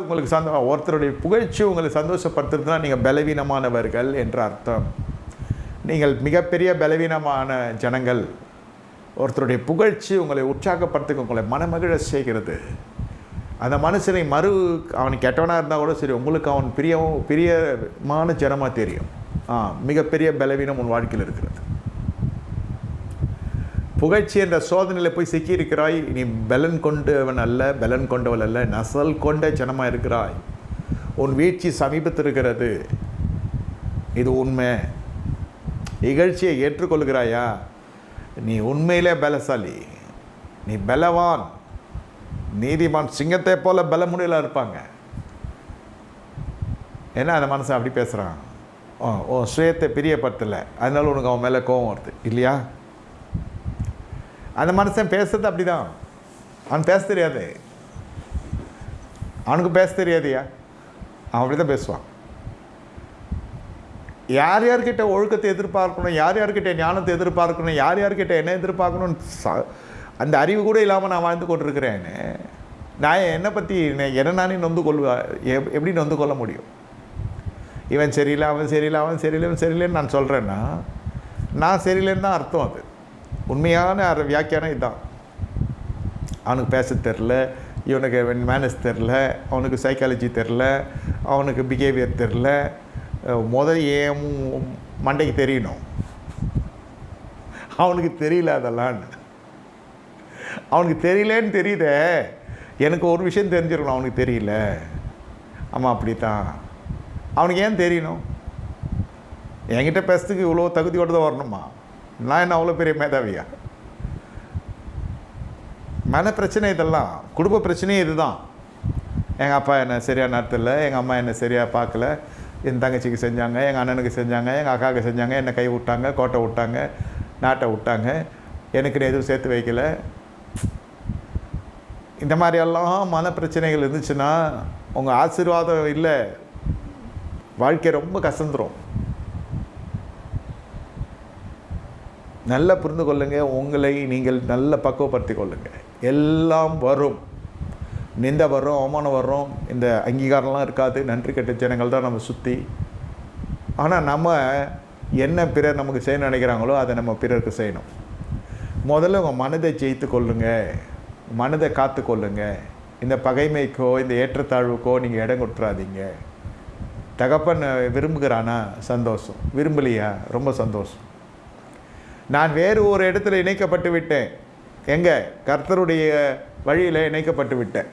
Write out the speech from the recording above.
உங்களுக்கு சந்தோ ஒருத்தருடைய புகழ்ச்சி உங்களை சந்தோஷப்படுத்துறதுனா நீங்கள் பலவீனமானவர்கள் என்ற அர்த்தம். நீங்கள் மிகப்பெரிய பலவீனமான ஜனங்கள். ஒருத்தருடைய புகழ்ச்சி உங்களை உற்சாகப்படுத்துக்கு உங்களை மனமகிழ செய்கிறது. அந்த மனுஷனை மறு அவன் கெட்டவனாக இருந்தால் கூட சரி உங்களுக்கு அவன் பிரியவும் பிரியமான ஜனமாக தெரியும். ஆ மிகப்பெரிய பலவீனம் உன் வாழ்க்கையில் இருக்கிறது. புகழ்ச்சி என்ற சோதனையில் போய் சிக்கியிருக்கிறாய். நீ பலன் கொண்டவன் அல்ல பலன் கொண்டவள் அல்ல நசல் கொண்ட ஜனமாக இருக்கிறாய். உன் வீழ்ச்சி சமீபத்தில் இருக்கிறது இது உண்மை. இகழ்ச்சியை ஏற்றுக்கொள்கிறாயா? நீ உண்மையிலே பலசாலி. நீ பலவான். நீதிமான் சிங்கத்தை போல பலமுடியில் இருப்பாங்க. ஏன்னா அந்த மனசை அப்படி பேசுகிறான் ஓ ஓ சுயத்தை பிரியப்பட்டலை அதனால உனக்கு அவன் மேலே கோவம் வருது. இல்லையா? அந்த மனுஷன் பேசுறது அப்படிதான். அவன் பேச தெரியாது. அவனுக்கு பேச தெரியாதியா? அவன் அப்படி தான் பேசுவான். யார் யார்கிட்ட ஒழுக்கத்தை எதிர்பார்க்கணும் யார் யார்கிட்ட ஞானத்தை எதிர்பார்க்கணும் யார் யார்கிட்ட என்ன எதிர்பார்க்கணும்னு அந்த அறிவு கூட இல்லாமல் நான் வாழ்ந்து கொண்டிருக்கிறேன்னு நான் என்னை பற்றி என்ன நானே நொந்து கொள்வா எப்- எப்படி நொந்து கொள்ள முடியும்? இவன் சரியில்லை அவன் சரியில்லை அவன் சரியில்லை இவன் சரியில்லைன்னு நான் சொல்கிறேன்னா நான் சரியில்லைன்னு தான் அர்த்தம் அது. உண்மையான அர- வியாக்கியானம் இதுதான் அவனுக்கு பேச தெரில இவனுக்கு மேனஸ் தெரில அவனுக்கு சைக்காலஜி தெரில அவனுக்கு பிஹேவியர் தெரில முதல் ஏன் மண்டைக்கு தெரியணும்? அவனுக்கு தெரியல அதெல்லாம். அவனுக்கு தெரியலன்னு தெரியுதே. எனக்கு ஒரு விஷயம் தெரிஞ்சிருக்கணும் அவனுக்கு தெரியல. ஆமாம் அப்படி தான் அவனுக்கு ஏன் தெரியணும்? என்கிட்ட பேசுறதுக்கு இவ்வளோ தகுதியோடு தான் வரணுமா? நான் என்ன அவ்வளோ பெரிய மேதாவியா? மன பிரச்சனை இதெல்லாம் குடும்ப பிரச்சனையும் இதுதான். எங்கள் அப்பா என்னை சரியாக நடத்தல எங்கள் அம்மா என்னை சரியாக பார்க்கல என் தங்கச்சிக்கு செஞ்சாங்க எங்கள் அண்ணனுக்கு செஞ்சாங்க எங்கள் அக்காவுக்கு செஞ்சாங்க என்னை கை விட்டாங்க கோட்டை விட்டாங்க நாட்டை விட்டாங்க எனக்கு எதுவும் சேர்த்து வைக்கல. இந்த மாதிரியெல்லாம் மன பிரச்சனைகள் இருந்துச்சுன்னா உங்கள் ஆசீர்வாதம் இல்லை. வாழ்க்கை ரொம்ப கசந்துரும். நல்லா புரிந்து கொள்ளுங்கள் உங்களை நீங்கள் நல்ல பக்குவப்படுத்தி கொள்ளுங்கள் எல்லாம் வரும். நிந்த வரும் அவமானம் வரும் இந்த அங்கீகாரம்லாம் இருக்காது. நன்றி கெட்ட ஜனங்கள் தான் நம்ம சுற்றி ஆனால் நம்ம என்ன பிறர் நமக்கு செய்ய நினைக்கிறாங்களோ அதை நம்ம பிறருக்கு செய்யணும். முதல்ல உங்கள் மனதை ஜெயித்து கொள்ளுங்க. மனதை காத்து கொள்ளுங்க. இந்த பகைமைக்கோ இந்த ஏற்றத்தாழ்வுக்கோ நீங்கள் இடம் கொடுத்துறாதீங்க. தகப்பன் விரும்புகிறானா? சந்தோஷம். விரும்பலையா? ரொம்ப சந்தோஷம். நான் வேறு ஒரு இடத்துல இணைக்கப்பட்டு விட்டேன். எங்கே? கர்த்தருடைய வழியில் இணைக்கப்பட்டு விட்டேன்.